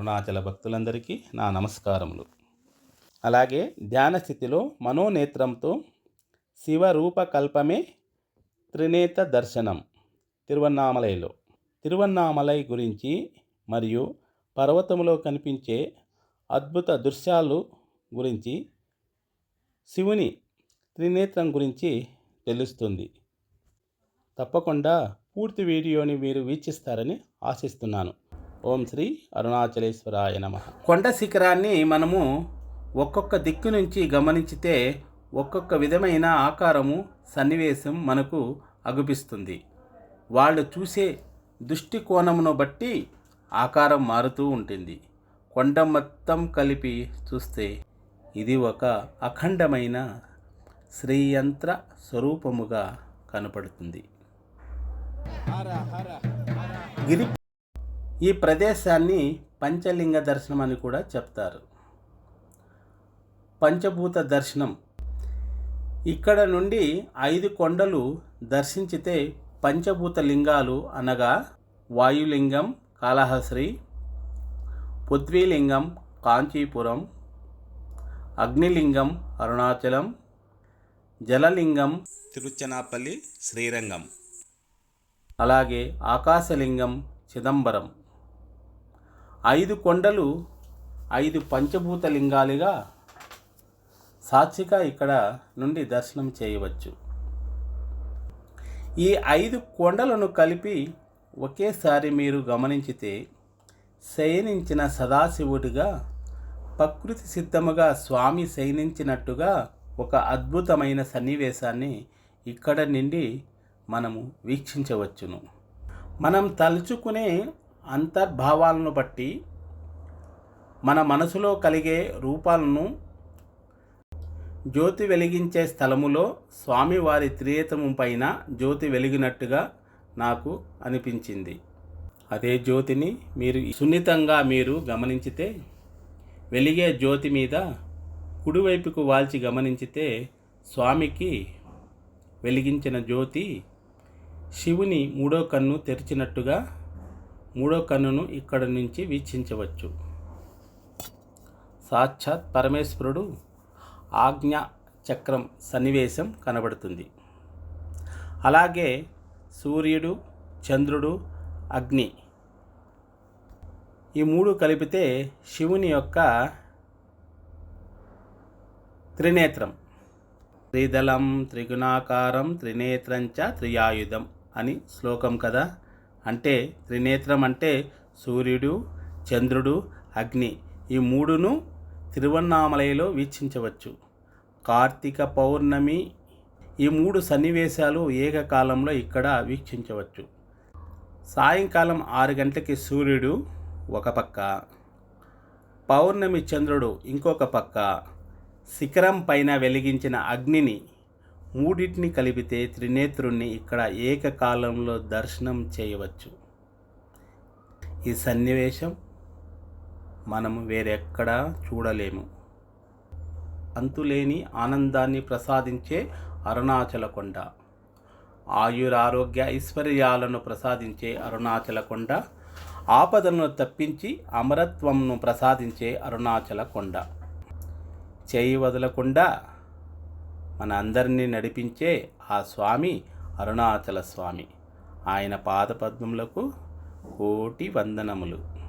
అరుణాచల భక్తులందరికీ నా నమస్కారములు. అలాగే ధ్యాన స్థితిలో మనోనేత్రంతో శివరూపకల్పమే త్రినేత్ర దర్శనం తిరువన్నామలైలో. తిరువన్నామలై గురించి మరియు పర్వతములో కనిపించే అద్భుత దృశ్యాలు గురించి శివుని త్రినేత్రం గురించి తెలుస్తుంది. తప్పకుండా పూర్తి వీడియోని మీరు వీక్షిస్తారని ఆశిస్తున్నాను. ఓం శ్రీ అరుణాచలేశ్వరాయ నమ. కొండ శిఖరాన్ని మనము ఒక్కొక్క దిక్కు నుంచి గమనించితే ఒక్కొక్క విధమైన ఆకారము సన్నివేశం మనకు అగుపిస్తుంది. వాళ్ళు చూసే దృష్టి కోణమును బట్టి ఆకారం మారుతూ ఉంటుంది. కొండ మొత్తం కలిపి చూస్తే ఇది ఒక అఖండమైన శ్రీయంత్ర స్వరూపముగా కనపడుతుంది. గిరి ఈ ప్రదేశాన్ని పంచలింగ దర్శనం అని కూడా చెప్తారు. పంచభూత దర్శనం. ఇక్కడ నుండి ఐదు కొండలు దర్శించితే పంచభూత లింగాలు అనగా వాయులింగం కాళహస్త్రి పృథ్వీలింగం కాంచీపురం అగ్నిలింగం అరుణాచలం జలలింగం తిరుచనాపల్లి శ్రీరంగం. అలాగే ఆకాశలింగం చిదంబరం. ఐదు కొండలు ఐదు పంచభూత లింగాలుగా సాక్షిగా ఇక్కడ నుండి దర్శనం చేయవచ్చు. ఈ ఐదు కొండలను కలిపి ఒకేసారి మీరు గమనించితే శయనించిన సదాశివుడిగా ప్రకృతి సిద్ధముగా స్వామి శయనించినట్టుగా ఒక అద్భుతమైన సన్నివేశాన్ని ఇక్కడ నుండి మనము వీక్షించవచ్చును. మనం తలుచుకునే అంతర్భావాలను బట్టి మన మనసులో కలిగే రూపాలను జ్యోతి వెలిగించే స్థలములో స్వామివారి త్రియేతము పైన జ్యోతి వెలిగినట్టుగా నాకు అనిపించింది. అదే జ్యోతిని మీరు సున్నితంగా మీరు గమనించితే వెలిగే జ్యోతి మీద కుడివైపుకు వాల్చి గమనించితే స్వామికి వెలిగించిన జ్యోతి శివుని మూడో కన్ను తెరిచినట్టుగా మూడో కన్నును ఇక్కడ నుంచి వీక్షించవచ్చు. సాక్షాత్ పరమేశ్వరుడు ఆజ్ఞ చక్రం సన్నివేశం కనబడుతుంది. అలాగే సూర్యుడు చంద్రుడు అగ్ని ఈ మూడు కలిపితే శివుని యొక్క త్రినేత్రం. త్రిదళం త్రిగుణాకారం త్రినేత్రంచ త్రియాయుధం అని శ్లోకం కదా? అంటే త్రినేత్రం అంటే సూర్యుడు చంద్రుడు అగ్ని. ఈ మూడును తిరువన్నామలయలో వీక్షించవచ్చు. కార్తీక పౌర్ణమి ఈ మూడు సన్నివేశాలు ఏకకాలంలో ఇక్కడ వీక్షించవచ్చు. సాయంకాలం ఆరు గంటలకి సూర్యుడు ఒక పక్క పౌర్ణమి చంద్రుడు ఇంకొక పక్క. శిఖరం పైన వెలిగించిన అగ్నిని మూడింటిని కలిపితే త్రినేత్రుణ్ణి ఇక్కడ ఏకకాలంలో దర్శనం చేయవచ్చు. ఈ సన్నివేశం మనము వేరెక్కడా చూడలేము. అంతులేని ఆనందాన్ని ప్రసాదించే అరుణాచల కొండ ఆయురారోగ్య ఐశ్వర్యాలను ప్రసాదించే అరుణాచల కొండ ఆపదలను తప్పించి అమరత్వంను ప్రసాదించే అరుణాచల కొండ చేయి వదలకుండా మన అందరినీ నడిపించే ఆ స్వామి అరుణాచల స్వామి. ఆయన పాదపద్మములకు కోటి వందనములు.